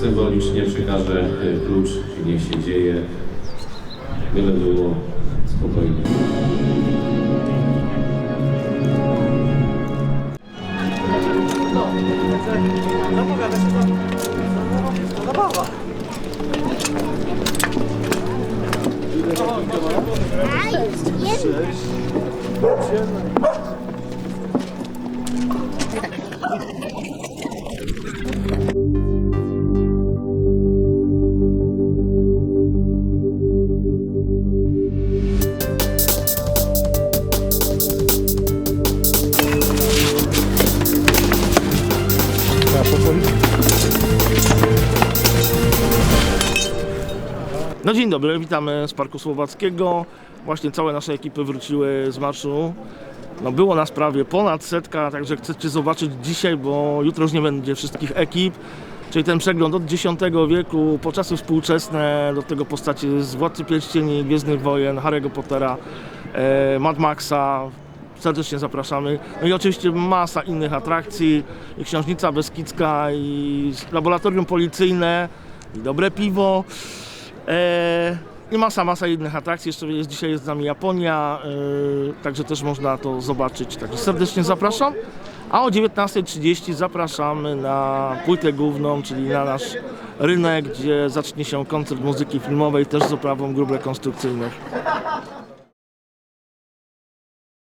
symbolicznie przekażę e, klucz i niech się dzieje. Byle było spokojnie. No dzień dobry, witamy z Parku Słowackiego. Właśnie całe nasze ekipy wróciły z marszu. No było nas prawie ponad setka, także chcecie zobaczyć dzisiaj, bo jutro już nie będzie wszystkich ekip. Czyli ten przegląd od X wieku po czasy współczesne, do tego postaci z Władcy Pierścieni, Gwiezdnych Wojen, Harry'ego Pottera, e, Mad Maxa. Serdecznie zapraszamy. No i oczywiście masa innych atrakcji, i Książnica Beskidzka, i laboratorium policyjne, i dobre piwo. E, I masa, masa innych atrakcji. Jeszcze jest, dzisiaj jest z nami Japonia, e, także też można to zobaczyć. Także serdecznie zapraszam. A o 19.30 zapraszamy na płytę główną, czyli na nasz rynek, gdzie zacznie się koncert muzyki filmowej, też z oprawą grup rekonstrukcyjnych.